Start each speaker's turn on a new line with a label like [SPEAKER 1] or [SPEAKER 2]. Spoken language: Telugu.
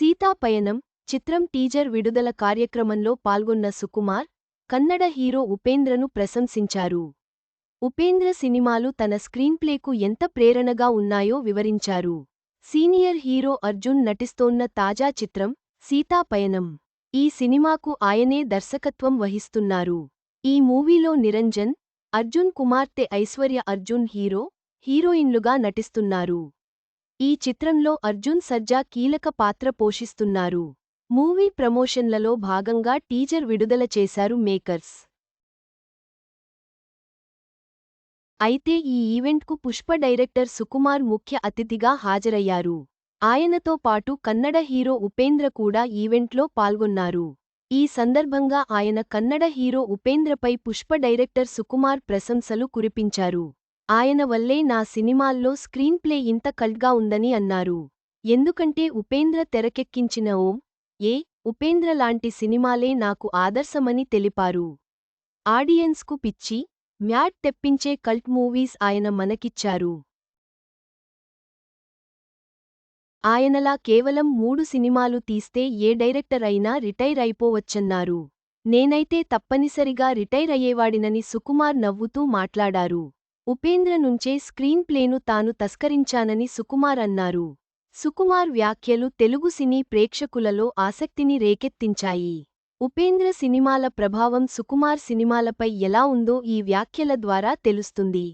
[SPEAKER 1] సీతాపయనం చిత్రం టీజర్ విడుదల కార్యక్రమంలో పాల్గొన్న సుకుమార్ కన్నడ హీరో ఉపేంద్రను ప్రశంసించారు. ఉపేంద్ర సినిమాలు తన స్క్రీన్ప్లేకు ఎంత ప్రేరణగా ఉన్నాయో వివరించారు. సీనియర్ హీరో అర్జున్ నటిస్తోన్న తాజా చిత్రం సీతాపయనం ఈ సినిమాకు ఆయనే దర్శకత్వం వహిస్తున్నారు. ఈ మూవీలో నిరంజన్ అర్జున్ కుమార్తె ఐశ్వర్య అర్జున్ హీరో హీరోయిన్లుగా నటిస్తున్నారు. ఈ చిత్రంలో అర్జున్ సర్జా కీలక పాత్ర పోషిస్తున్నారు. మూవీ ప్రమోషన్లలో భాగంగా టీజర్ విడుదల చేశారు మేకర్స్. అయితే ఈ ఈవెంట్కు పుష్ప డైరెక్టర్ సుకుమార్ ముఖ్య అతిథిగా హాజరయ్యారు. ఆయనతో పాటు కన్నడ హీరో ఉపేంద్ర కూడా ఈవెంట్లో పాల్గొన్నారు. ఈ సందర్భంగా ఆయన కన్నడ హీరో ఉపేంద్రపై పుష్ప డైరెక్టర్ సుకుమార్ ప్రశంసలు కురిపించారు. ఆయన వల్లే నా సినిమాల్లో స్క్రీన్ ప్లే ఇంత కల్ట్గా ఉందని అన్నారు. ఎందుకంటే ఉపేంద్ర తెరకెక్కించిన ఓం ఏ ఉపేంద్ర లాంటి సినిమాలే నాకు ఆదర్శమని తెలిపారు. ఆడియన్స్కు పిచ్చి మ్యాట్ తెప్పించే కల్ట్ మూవీస్ ఆయన మనకిచ్చారు. ఆయనలా కేవలం మూడు సినిమాలు తీస్తే ఏ డైరెక్టర్ అయినా రిటైర్ అయిపోవచ్చన్నారు. నేనైతే తప్పనిసరిగా రిటైర్ అయ్యేవాడినని సుకుమార్ నవ్వుతూ మాట్లాడారు. ఉపేంద్ర నుంచే స్క్రీన్ ప్లేను తాను తస్కరించానని సుకుమార్ అన్నారు. సుకుమార్ వ్యాఖ్యలు తెలుగు సినీ ప్రేక్షకులలో ఆసక్తిని రేకెత్తించాయి. ఉపేంద్ర సినిమాల ప్రభావం సుకుమార్ సినిమాలపై ఎలా ఉందో ఈ వ్యాఖ్యల ద్వారా తెలుస్తుంది.